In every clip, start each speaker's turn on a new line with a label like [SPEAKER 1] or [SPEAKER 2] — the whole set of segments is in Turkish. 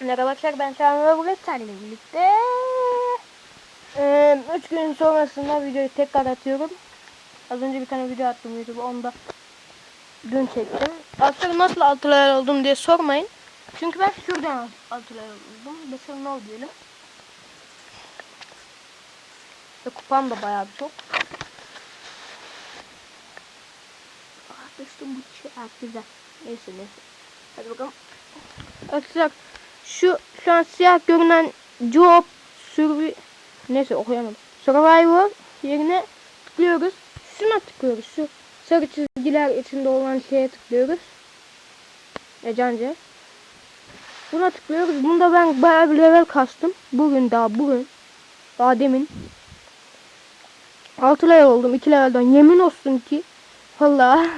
[SPEAKER 1] Merhaba arkadaşlar ben Çağrı ve seninle birlikte 3 gün sonrasında videoyu tekrar atıyorum. Az önce bir tane video attım YouTube'a onu da dün çektim. Aslında nasıl altı level oldum diye sormayın. Çünkü ben şuradan altı level oldum. Mesela ne oldu diyelim. Ve kupam da bayağı bir çok. Ah bu çok güzel. Neyse neyse. Hadi bakalım. Arkadaşlar şu şu an siyah görünen job survi neyse okuyamadım. Survivor yerine tıklıyoruz. Şuna tıklıyoruz. Şu sarı çizgiler içinde olan şeye tıklıyoruz. Ecanca. Buna tıklıyoruz. Bunda ben bayağı bir level kastım. Bugün daha bugün. Daha demin. 6 level oldum 2 levelden. Yemin olsun ki vallahi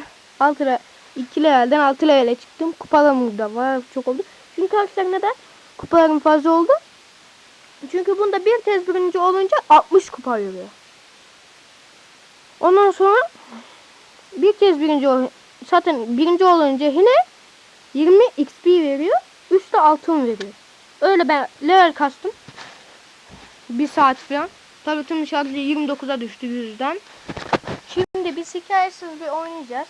[SPEAKER 1] 6 level 2 levelden 6 levele çıktım. Kupalarım da var çok oldu. Çünkü arkadaşlar neden? Kupalarım fazla oldu. Çünkü bunda bir tez birinci olunca 60 kupa veriyor. Ondan sonra bir kez birinci zaten birinci olunca yine 20 XP veriyor. Üstte altın veriyor. Öyle ben level kastım. Bir saat falan. Tabii tüm şarjı 29'a düştü yüzden. Şimdi biz hikayesiz bir oynayacağız.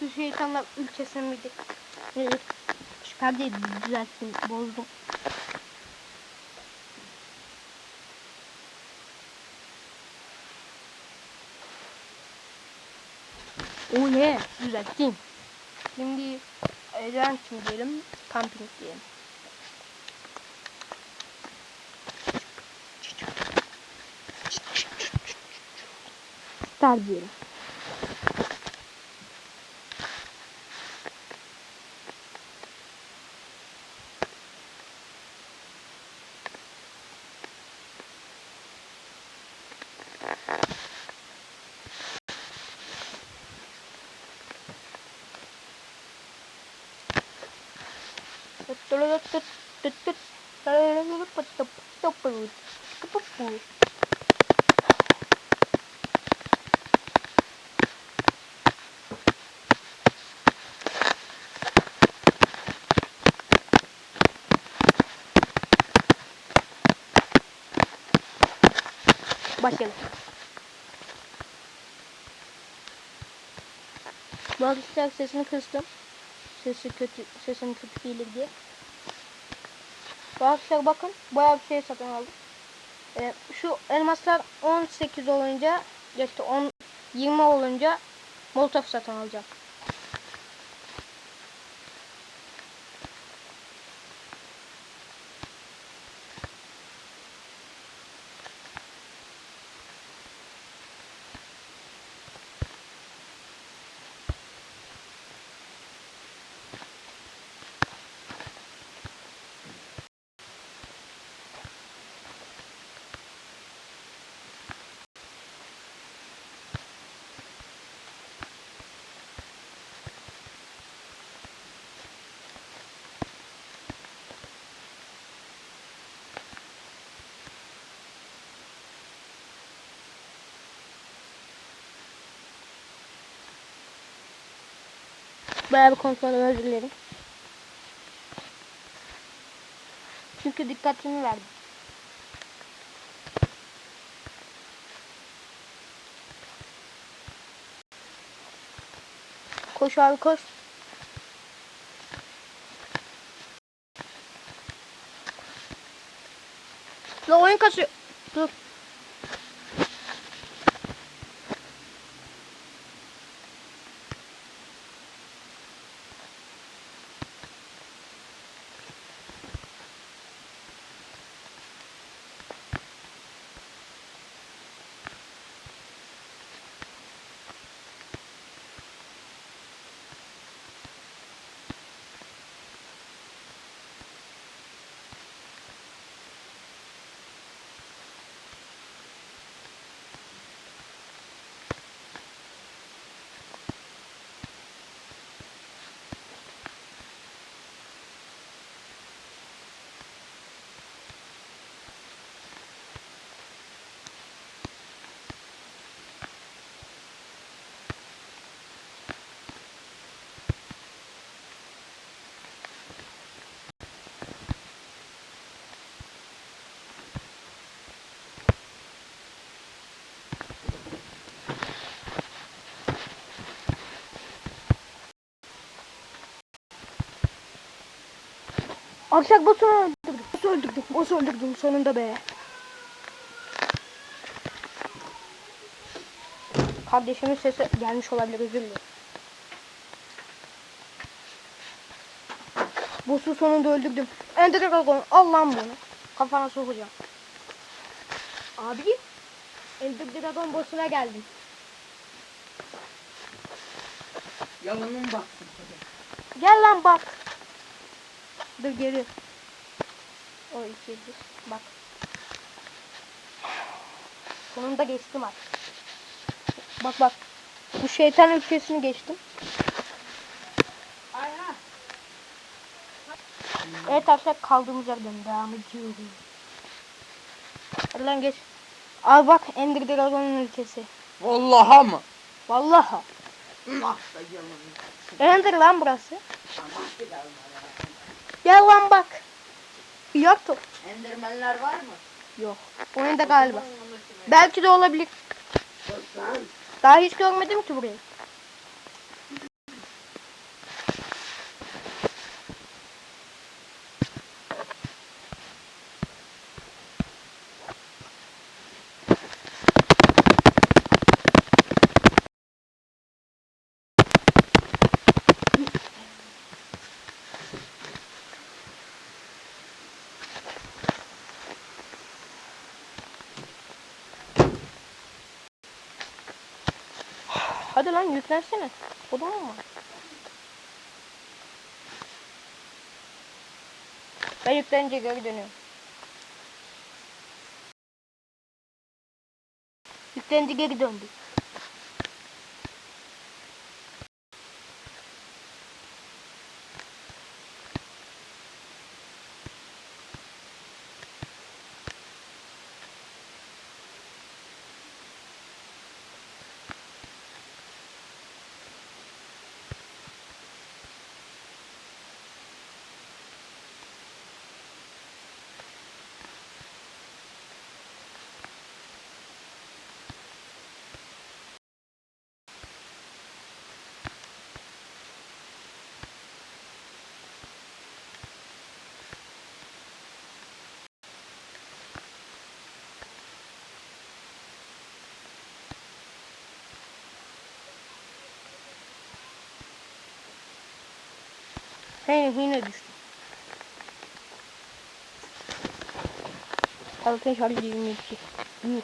[SPEAKER 1] Şu şeytanlar ülkesine gittik? Evet. Şu perdeyi düzelttim, bozdum. Oh yeah, düzelttim. Şimdi Eren kim diyelim, camping diyelim. Star diyelim. Başlayalım. Arkadaşlar sesini kıstım. Sesi kötü, sesim kötü gelir diye. Arkadaşlar bakın bayağı bir şey satın aldım. Ee, şu elmaslar 18 olunca işte 10 20 olunca molotof satın alacağım. Bayağı bir kontrol özür dilerim. Çünkü dikkatimi verdim. Koş abi koş. La oyun kasıyor. Dur. Akşak boss'u öldürdüm. Boss'u öldürdüm. Boss'u öldürdüm sonunda be. Kardeşimin sesi gelmiş olabilir özür dilerim. Boss'u sonunda öldürdüm. Ender Dragon al lan bunu. Kafana sokacağım. Abi Ender Dragon boss'una geldim.
[SPEAKER 2] Yalanın baksın.
[SPEAKER 1] Gel lan bak. Dur geri. O ikidir. Bak. Sonunda geçtim artık. Bak bak. Bu şeytan ülkesini geçtim.
[SPEAKER 2] Aynen.
[SPEAKER 1] Evet arkadaşlar kaldığımız yerden devam ediyoruz. Hadi lan geç. Al bak Ender Dragon'un ülkesi.
[SPEAKER 2] Vallaha mı? Yalanın?
[SPEAKER 1] Ender lan burası.
[SPEAKER 2] Tamam.
[SPEAKER 1] Gel lan bak. Yok top.
[SPEAKER 2] Endermenler var mı?
[SPEAKER 1] Yok. Oyunda galiba. Belki de olabilir. Daha hiç görmedim ki burayı. Hadi lan yüklensene. Odun mu var? Ben yüklenince geri dönüyorum. Yüklenince geri döndü. He yine düştü. Altın şarj 22. Yuh.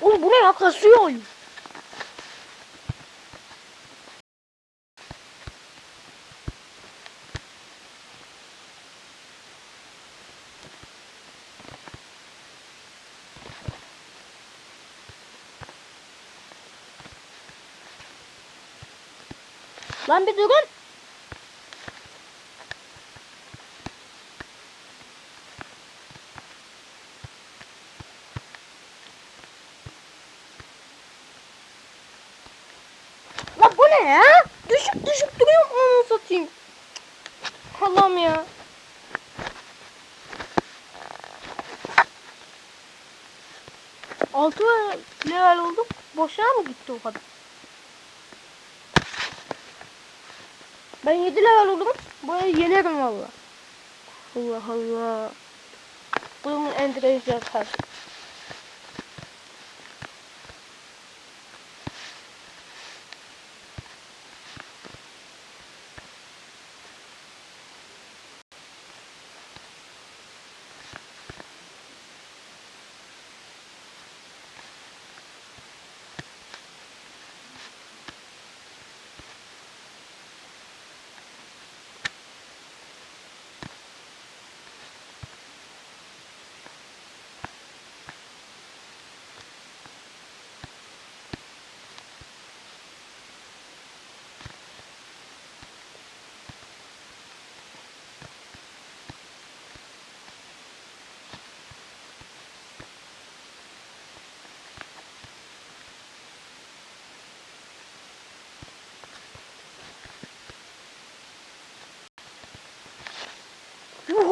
[SPEAKER 1] Oğlum bu ne ya kasıyor oyun. Lan bir durun. Lan bu ne ya? Düşüp düşüp duruyorum onu satayım. Allah'ım ya. Altı level olduk. Boşuna mı gitti o kadar? Ben 7 level oldum. Burayı yenerim valla. Allah Allah. Bunun enderece karşı.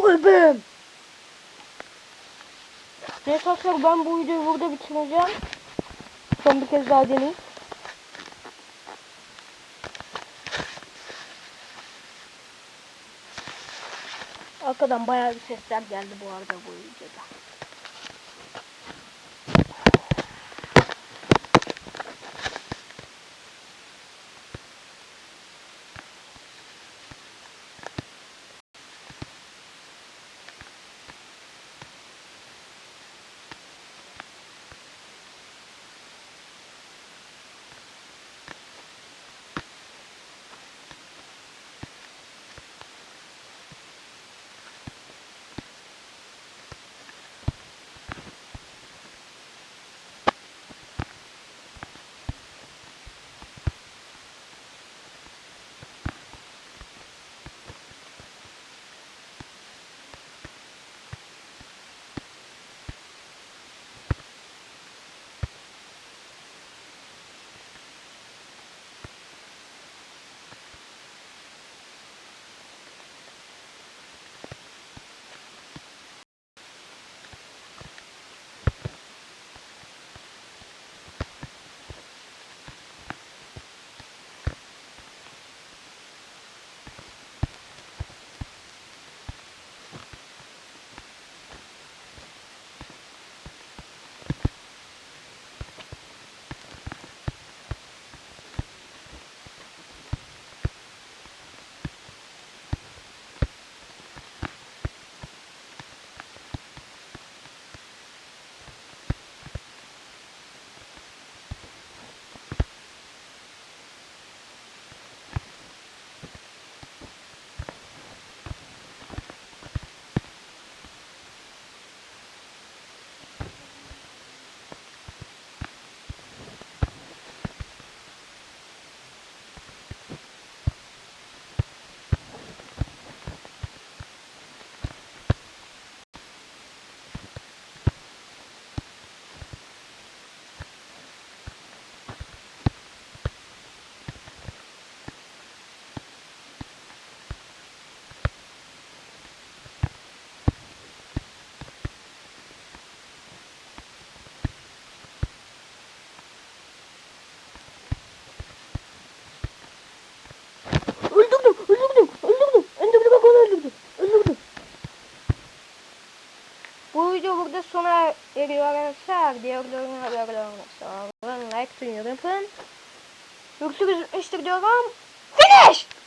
[SPEAKER 2] Öldüm.
[SPEAKER 1] Neyse arkadaşlar ben bu videoyu burada bitireceğim. Son bir kez daha deneyim. Arkadan bayağı bir sesler geldi bu arada bu videoda. Sona eriyor arkadaşlar. Diğerlerine haberlerine sonra like, beğeni yapın. Görüşürüz. İşte diyorum. Finish!